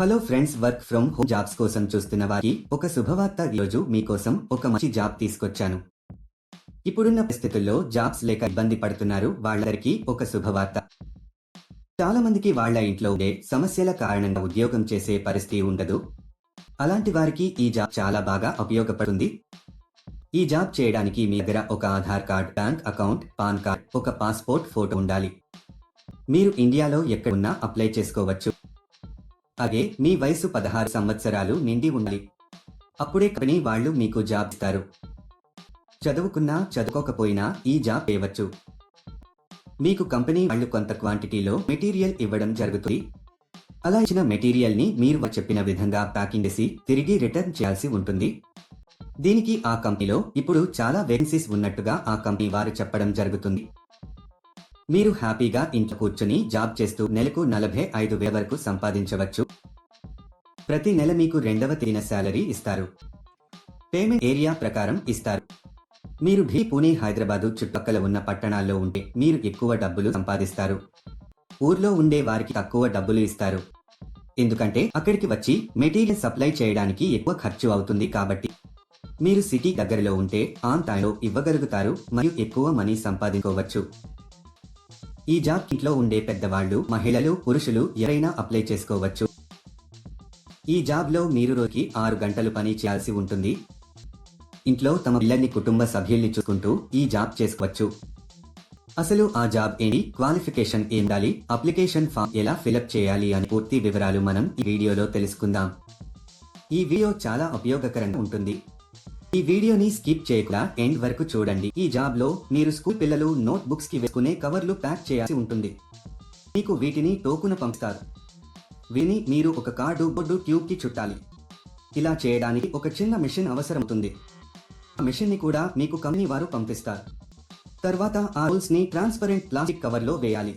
Hello friends work from home jobs కోసం చూస్తున్న వారికి ఒక శుభవార్త ఈరోజు మీకోసం ఒక మంచి జాబ్ తీసుకొచ్చాను. ఇప్పుడున్న పరిస్థితుల్లో జాబ్స్ లేక ఇబ్బంది పడుతున్నారు వాళ్ళందరికీ ఒక శుభవార్త. చాలా మందికి వాళ్ళ ఇంట్లో ఉండే సమస్యల కారణంగా ఉద్యోగం చేసే పరిస్థితి ఉండదు. అలాంటి వారికి ఈ జాబ్ చాలా బాగా ఉపయోగపడుతుంది. ఈ జాబ్ చేయడానికి మీ దగ్గర ఒక Aadhaar card bank account PAN card ఒక పాస్పోర్ట్ ఫోటో ఉండాలి. మీరు ఇండియాలో ఎక్కడున్నా అప్లై చేసుకోవచ్చు. అదే మీ వయసు పదహారు సంవత్సరాలు నిండి ఉండాలి. అప్పుడే కంపెనీ వాళ్ళు మీకు జాబ్ ఇస్తారు. చదువుకున్నా చదువుకోకపోయినా ఈ జాబ్ చేయవచ్చు. మీకు కంపెనీ వాళ్ళు కొంత క్వాంటిటీలో మెటీరియల్ ఇవ్వడం జరుగుతుంది. అలా ఇచ్చిన మెటీరియల్ని మీరు చెప్పిన విధంగా ప్యాకింగ్ చేసి తిరిగి రిటర్న్ చేయాల్సి ఉంటుంది. దీనికి ఆ కంపెనీలో ఇప్పుడు చాలా వేకెన్సీస్ ఉన్నట్టుగా ఆ కంపెనీ వారు చెప్పడం జరుగుతుంది. మీరు హ్యాపీగా ఇంట్లో కూర్చుని జాబ్ చేస్తూ నెలకు నలభై ఐదు వేల వరకు సంపాదించవచ్చు. ప్రతి నెల మీకు రెండవ తిరిగిన శాలరీ ఇస్తారు. పేమెంట్ ఏరియా ప్రకారం ఇస్తారు. మీరు భీ పూణే హైదరాబాదు చుట్టుపక్కల ఉన్న పట్టణాల్లో ఉంటే మీరు ఎక్కువ డబ్బులు సంపాదిస్తారు. ఊర్లో ఉండే వారికి తక్కువ డబ్బులు ఇస్తారు. ఎందుకంటే అక్కడికి వచ్చి మెటీరియల్ సప్లై చేయడానికి ఎక్కువ ఖర్చు అవుతుంది కాబట్టి. మీరు సిటీ దగ్గరలో ఉంటే ఆన్ టైంలో ఇవ్వగలుగుతారు మరియు ఎక్కువ మనీ సంపాదించుకోవచ్చు. ఈ జాబ్ కిట్లో ఉండే పెద్దవాళ్ళు మహిళలు పురుషులు ఎవరైనా అప్లై చేసుకోవచ్చు. ఈ జాబ్లో మీరు రోజుకి ఆరు గంటలు పని చేయాల్సి ఉంటుంది. ఇంట్లో తమ పిల్లల్ని కుటుంబ సభ్యుల్ని చూసుకుంటూ ఈ జాబ్ చేసుకోవచ్చు. అసలు ఆ జాబ్ ఏంటి? క్వాలిఫికేషన్ ఏందాలి? అప్లికేషన్ ఫామ్ ఎలా ఫిలప్ చేయాలి అని పూర్తి వివరాలు మనం ఈ వీడియోలో తెలుసుకుందాం. ఈ వీడియో చాలా ఉపయోగకరంగా ఉంటుంది. ఈ వీడియోని స్కిప్ చేయకుండా ఎండ్ వరకు చూడండి. ఈ జాబ్లో మీరు స్కూల్ పిల్లలు నోట్ బుక్స్కి వేసుకునే కవర్లు ప్యాక్ చేయాల్సి ఉంటుంది. మీకు వీటిని టోకున పంపుతారు. విని మీరు ఒక కార్డు బొడ్డు ట్యూబ్కి చుట్టాలి. ఇలా చేయడానికి ఒక చిన్న మిషన్ అవసరమవుతుంది. ఆ మిషన్ని కూడా మీకు కంపెనీ వారు పంపిస్తారు. తర్వాత ఆ రూల్స్ని ట్రాన్స్పరెంట్ ప్లాస్టిక్ కవర్లో వేయాలి.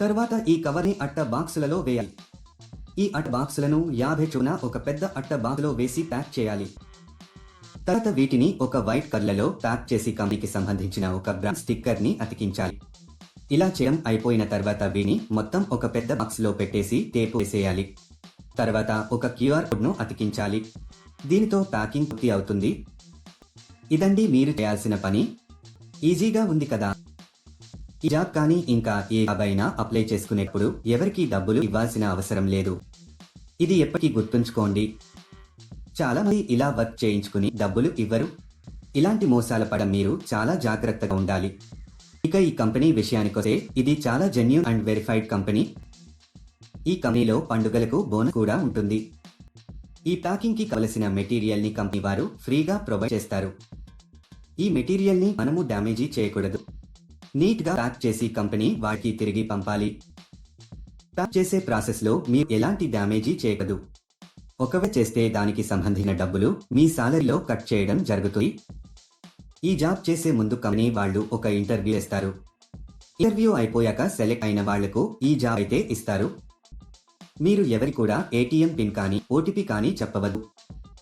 తర్వాత ఈ కవర్ని అట్ట బాక్సులలో వేయాలి. ఈ అట్ట బాక్సులను యాభై చూన ఒక పెద్ద అట్ట బాక్స్లో వేసి ప్యాక్ చేయాలి. తర్వాత వీటిని ఒక వైట్ కర్లలో ప్యాక్ చేసి కంపెనీకి సంబంధించిన ఒక బ్రాండ్ స్టిక్కర్ని అతికించాలి. ఇలా చేయడం అయిపోయిన తర్వాత వీని మొత్తం ఒక పెద్ద బాక్స్లో పెట్టేసి టేపు వేసేయాలి. తర్వాత ఒక క్యూఆర్ కోడ్ను అతికించాలి. దీనితో ప్యాకింగ్ పూర్తి అవుతుంది. ఇదండి మీరు చేయాల్సిన పని. ఈజీగా ఉంది కదా. ఈ జాబ్ కానీ ఇంకా ఏ జాబ్ అయినా అప్లై చేసుకునేప్పుడు ఎవరికీ డబ్బులు ఇవ్వాల్సిన అవసరం లేదు. ఇది ఎప్పటికీ గుర్తుంచుకోండి. చాలా మంది ఇలా వర్క్ చేయించుకుని డబ్బులు ఇవ్వరు. ఇలాంటి మోసాల పడం మీరు చాలా జాగ్రత్తగా ఉండాలి. ఇక ఈ కంపెనీ విషయానికొస్తే ఇది చాలా జెన్యూన్ అండ్ వెరిఫైడ్ కంపెనీ. ఈ కంపెనీలో పండుగలకు బోనస్ కూడా ఉంటుంది. ఈ ప్యాకింగ్కి కావలసిన కంపెనీ వారు ఫ్రీగా ప్రొవైడ్ చేస్తారు. ఈ మెటీరియల్ని మనము డ్యామేజీ చేయకూడదు. నీట్గా ప్యాక్ చేసి కంపెనీ వాటికి తిరిగి పంపాలి. ప్యాక్ చేసే ప్రాసెస్లో మీరు ఎలాంటి డ్యామేజీ చేయకూడదు. ఒకవేళ చేస్తే దానికి సంబంధించిన డబ్బులు మీ సాలరీలో కట్ చేయడం జరుగుతుంది. ఈ జాబ్ చేసే ముందు కంపెనీ వాళ్ళు ఒక ఇంటర్వ్యూ ఇస్తారు. ఇంటర్వ్యూ అయిపోయాక సెలెక్ట్ అయిన వాళ్ళకు ఈ జాబ్ అయితే ఇస్తారు. మీరు ఎవరి కూడా ఏటీఎం పిన్ కానీ ఓటీపీ కానీ చెప్పవద్దు.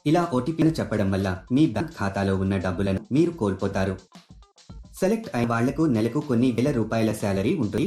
ఇలా ఓటీపీని చెప్పడం వల్ల మీ బ్యాంక్ ఖాతాలో ఉన్న డబ్బులను మీరు కోల్పోతారు. సెలెక్ట్ అయిన వాళ్ళకు నెలకు కొన్ని వేల రూపాయల శాలరీ ఉంటుంది.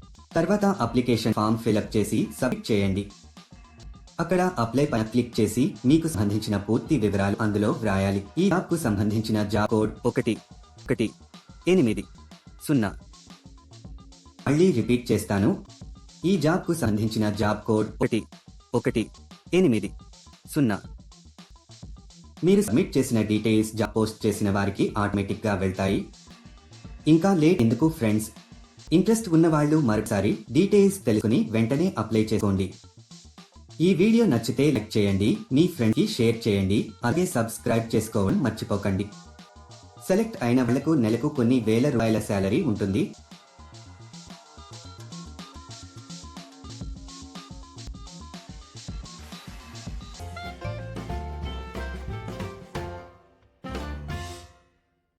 తర్వాత అప్లికేషన్ ఫామ్ ఫిలప్ చేసి సబ్మిట్ చేయండి. అక్కడ అప్లై పైన క్లిక్ చేసి మీకు సంబంధించిన పూర్తి వివరాలు అందులో వ్రాయాలి. ఈ జాబ్కు సంబంధించిన జాబ్ కోడ్ ఒకటి ఒకటి ఎనిమిది సున్నా. మళ్ళీ రిపీట్ చేస్తాను. ఈ జాబ్కు సంబంధించిన జాబ్ కోడ్ ఒకటి ఒకటి ఎనిమిది సున్నా. మీరు సబ్మిట్ చేసిన డీటెయిల్స్ జాబ్ పోస్ట్ చేసిన వారికి ఆటోమేటిక్గా వెళ్తాయి. ఇంకా లేట్ ఎందుకు ఫ్రెండ్స్? ఇంట్రెస్ట్ ఉన్న వాళ్ళు మరొకసారి డీటెయిల్స్ తెలుసుకుని వెంటనే అప్లై చేసుకోండి. ఈ వీడియో నచ్చితే లైక్ చేయండి మీ ఫ్రెండ్కి షేర్ చేయండి అలాగే సబ్స్క్రైబ్ చేసుకోవడం మర్చిపోకండి. సెలెక్ట్ అయిన వాళ్ళకు నెలకు కొన్ని వేల రూపాయల శాలరీ ఉంటుంది.